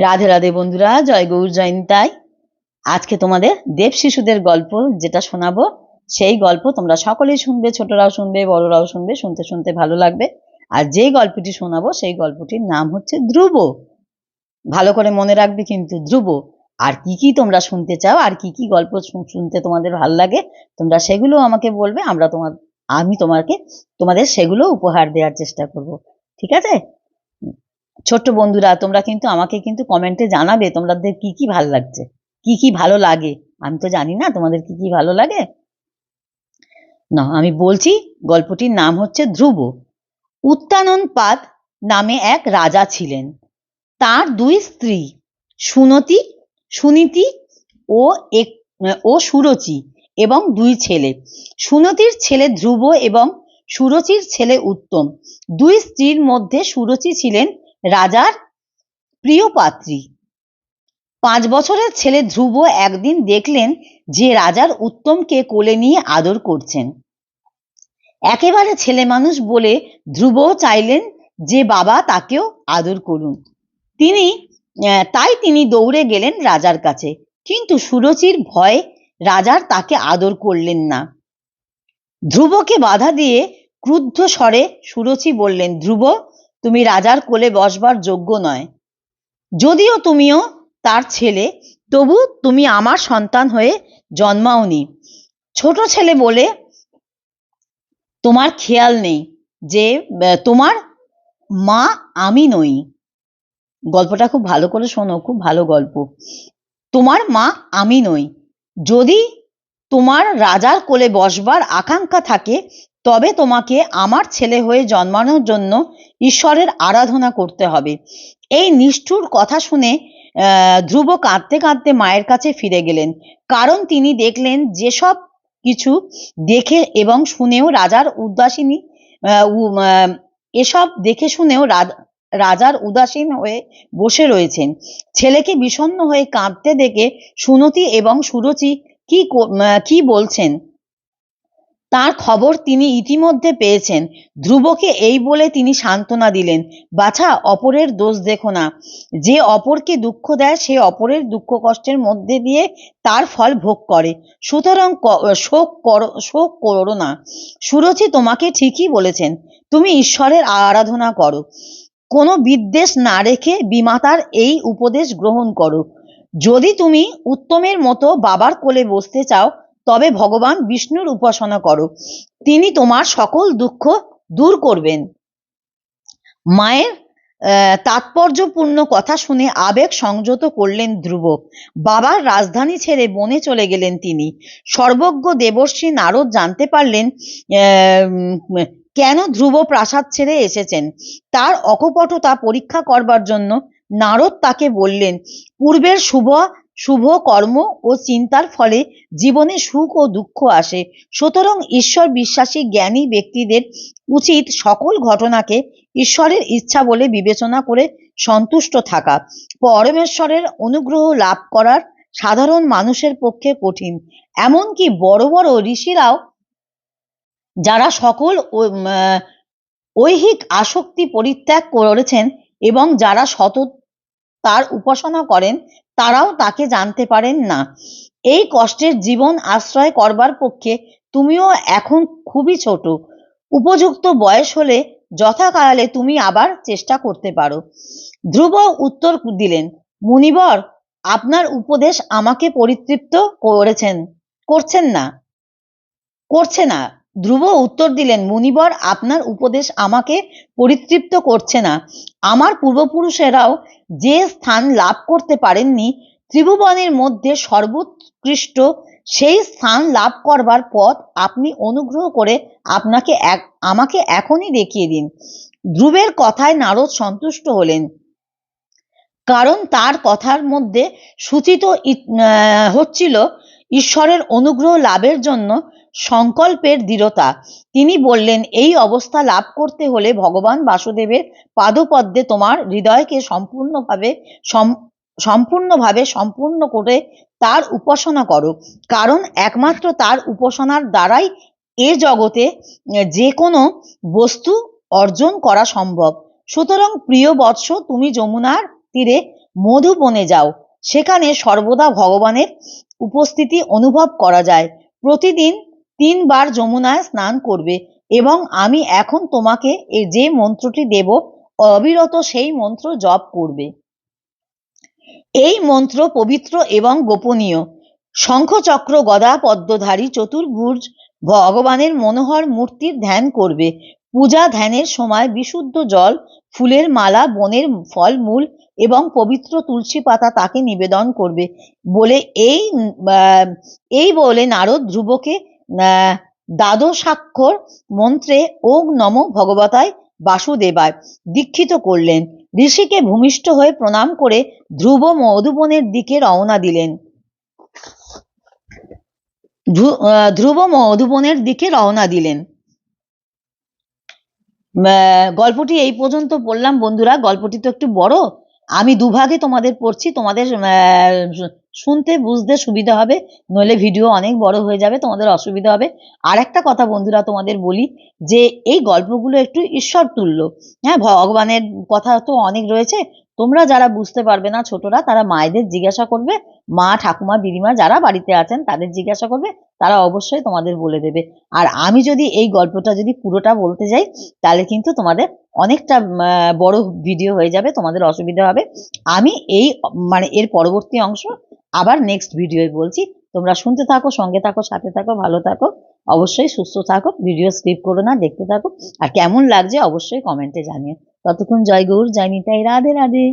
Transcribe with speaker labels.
Speaker 1: রাধে রাধে বন্ধুরা, জয় গৌর জয়ন্তাই আজকে তোমাদের দেব শিশুদের গল্প যেটা শোনাবো, সেই গল্প তোমরা সকলেই শুনবে, ছোটরাও শুনবে, বড়রাও শুনবে, শুনতে শুনতে ভালো লাগবে। আর যেই গল্পটি শোনাবো, সেই গল্পটির নাম হচ্ছে ধ্রুব। ভালো করে মনে রাখবে কিন্তু ধ্রুব। আর কি কি তোমরা শুনতে চাও, আর কি কি গল্প শুনতে তোমাদের ভালো লাগে, তোমরা সেগুলো আমাকে বলবে, আমরা তোমার আমি তোমাকে তোমাদের সেগুলো উপহার দেওয়ার চেষ্টা করব। ঠিক আছে? ছোট্ট বন্ধুরা, তোমরা কিন্তু আমাকে কিন্তু কমেন্টে জানাবে তোমাদের কি কি ভালো লাগছে, কি কি ভালো লাগে। আমি তো জানি না তোমাদের কি কি ভালো লাগে। না, আমি বলছি, গল্পটির নাম হচ্ছে ধ্রুব। উত্তানন পাদ নামে এক রাজা ছিলেন। তার দুই স্ত্রী, সুনতি, সুনীতি ও এক, ও সুরচি এবং দুই ছেলে। সুনতির ছেলে ধ্রুব এবং সুরচির ছেলে উত্তম। দুই স্ত্রীর মধ্যে সুরচি ছিলেন রাজার প্রিয় পাত্রী। পাঁচ বছরের ছেলে ধ্রুব একদিন দেখলেন যে রাজার উত্তমকে কোলে নিয়ে আদর করছেন। একেবারে ছেলে মানুষ বলে ধ্রুব চাইলেন যে বাবা তাকেও আদর করুন। তিনি তাই তিনি দৌড়ে গেলেন রাজার কাছে। কিন্তু সুরচির ভয়ে রাজার তাকে আদর করলেন না। ধ্রুবকে বাধা দিয়ে ক্রুদ্ধ স্বরে সুরচি বললেন, ধ্রুব তুমি রাজার কোলে বসবার যোগ্য নয়। যদিও তুমিও তার ছেলে, তবু তুমি আমার সন্তান হয়ে জন্মাওনি। ছোট ছেলে বলে তোমার খেয়াল নেই যে তোমার মা আমি নই। গল্পটা খুব ভালো করে শোনো, খুব ভালো গল্প। তোমার মা আমি নই। যদি তোমার রাজার কোলে বসবার আকাঙ্ক্ষা থাকে তবে তোমাকে আমার ছেলে হয়ে জন্মানোর জন্য ঈশ্বরের আরাধনা করতে হবে। এই নিষ্ঠুর কথা শুনে ধ্রুব কাঁদতে কাঁদতে মায়ের কাছে ফিরে গেলেন। কারণ তিনি দেখলেন যেসব কিছু দেখে এবং শুনেও রাজার উদাসীনী এসব দেখে শুনেও রাজ- রাজার উদাসীন হয়ে বসে রয়েছেন। ছেলেকে বিষণ্ণ হয়ে কাঁদতে দেখে সুনতি এবং সুরচি কি কি বলছেন? তার খবর তিনি ইতিমধ্যে পেয়েছেন। ধ্রুবকে এই বলে তিনি সান্ত্বনা দিলেন, বাছা, অপরের দোষ দেখো না। যে অপরকে দুঃখ দেয়, সে অপরের দুঃখ কষ্টের মধ্যে দিয়ে তার ফল ভোগ করে। সুতরাং শোক করো শোক করো না। সুরচি তোমাকে ঠিকই বলেছেন, তুমি ঈশ্বরের আরাধনা করো। কোনো বিদ্বেষ না রেখে বিমাতার এই উপদেশ গ্রহণ করো। যদি তুমি উত্তমের মতো বাবার কোলে বসতে চাও তবে ভগবান বিষ্ণুর উপাসনা করো। তিনি তোমার সকল দুঃখ দূর করবেন। মায়ের তাৎপর্যপূর্ণ কথা শুনে আবেগ সংযত করলেন ধ্রুব। বাবার রাজধানী ছেড়ে বনে চলে গেলেন তিনি। সর্বজ্ঞ দেবর্ষী নারদ জানতে পারলেন কেন ধ্রুব প্রাসাদ ছেড়ে এসেছেন। তার অকপটতা পরীক্ষা করবার জন্য নারদ তাকে বললেন, পূর্বের শুভ শুভ কর্ম ও চিন্তার ফলে জীবনে সুখ ও দুঃখ আসে। সুতরাং ঈশ্বর বিশ্বাসী জ্ঞানী ব্যক্তিদের উচিত সকল ঘটনাকে ঈশ্বরের ইচ্ছা বলে বিবেচনা করে সন্তুষ্ট থাকা। পরমেশ্বরের অনুগ্রহ লাভ করার সাধারণ মানুষের পক্ষে কঠিন। এমনকি বড় বড় ঋষিরাও যারা সকল ঐহিক আসক্তি পরিত্যাগ করেছেন এবং যারা সত তার উপাসনা করেন, তারাও তাকে জানতে পারেন না। এই কষ্টের জীবন আশ্রয় করবার পক্ষে তুমিও এখন খুবই ছোট। উপযুক্ত বয়স হলে যথাকালে তুমি আবার চেষ্টা করতে পারো। ধ্রুব উত্তর দিলেন, মুনিবর, আপনার উপদেশ আমাকে পরিতৃপ্ত করেছেন, করছেন না, করছে না। ধ্রুব উত্তর দিলেন, মুনিবর, আপনার উপদেশ আমাকে পরিতৃপ্ত করছে না। আমার পূর্বপুরুষেরাও যে স্থান লাভ করতে পারেননি, ত্রিভুবনের মধ্যে সর্বোৎকৃষ্ট সেই স্থান লাভ করবার পথ আপনি অনুগ্রহ করে আপনাকে এক, আমাকে এখনই দেখিয়ে দিন। ধ্রুবের কথায় নারদ সন্তুষ্ট হলেন। কারণ তার কথার মধ্যে সূচিত হচ্ছিল, ঈশ্বরের অনুগ্রহ লাভের জন্য সংকল্পের দৃঢ়তা। তিনি বললেন, এই অবস্থা লাভ করতে হলে ভগবান বাসুদেবের পাদপদ্মে তোমার হৃদয়কে সম্পূর্ণভাবে সম- সম্পূর্ণভাবে সম্পূর্ণ করে তার উপাসনা করো। কারণ একমাত্র তার উপাসনার দ্বারাই এ জগতে যে কোনো বস্তু অর্জন করা সম্ভব। সুতরাং প্রিয় বৎস, তুমি যমুনার তীরে মধুবনে যাও। সেখানে সর্বদা ভগবানের উপস্থিতি অনুভব করা যায়। প্রতিদিন তিনবার যমুনায় স্নান করবে এবং আমি এখন তোমাকে যে মন্ত্রটি দেব, অবিরত সেই মন্ত্র জপ করবে। এই মন্ত্র পবিত্র এবং গোপনীয়। শঙ্খচক্র গদা পদ্মধারী চতুর্ভুজ ভগবানের মনোহর মূর্তির ধ্যান করবে। পূজা ধ্যানের সময় বিশুদ্ধ জল, ফুলের মালা, বনের ফলমূল এবং পবিত্র তুলসী পাতা তাকে নিবেদন করবে। বলে এই এই বলে নারদ ধ্রুবকে দ্বাদশাক্ষর মন্ত্রে ওং নম ভগবতায় বাসুদেবায় দীক্ষিত করলেন। ঋষিকে ভূমিষ্ঠ হয়ে প্রণাম করে ধ্রুব মধুবনের দিকে রওনা দিলেন। ধ্রুব মধুবনের দিকে রওনা দিলেন। গল্পটি এই পর্যন্ত পড়লাম বন্ধুরা। গল্পটি তো একটু বড়। আমি দুভাগে তোমাদের পড়ছি, তোমাদের শুনতে বুঝতে সুবিধা হবে, নইলে ভিডিও অনেক বড় হয়ে যাবে, তোমাদের অসুবিধা হবে। আর একটা কথা বন্ধুরা তোমাদের বলি, যে এই গল্পগুলো একটু ঈশ্বর তুল্য। হ্যাঁ ভগবানের কথা তো অনেক রয়েছে তোমরা যারা বুঝতে পারবে না ছোটরা, তারা মায়েদের জিজ্ঞাসা করবে। মা, ঠাকুমা, দিদিমা যারা বাড়িতে আছেন, তাদের জিজ্ঞাসা করবে, তারা অবশ্যই তোমাদের বলে দেবে। আর আমি যদি এই গল্পটা যদি পুরোটা বলতে যাই, তাহলে কিন্তু তোমাদের অনেকটা বড় ভিডিও হয়ে যাবে, তোমাদের অসুবিধা হবে। আমি এই মানে এর পরবর্তী অংশ আবার নেক্সট ভিডিওয় বলছি। তোমরা শুনতে থাকো, সঙ্গে থাকো, সাথে থাকো, ভালো থাকো, অবশ্যই সুস্থ থাকো ভিডিও স্কিপ করো না, দেখতে থাকো। আর কেমন লাগছে অবশ্যই কমেন্টে জানিও। ততক্ষণ জয় গৌর, জয় নিতাই, রাধে রাধে।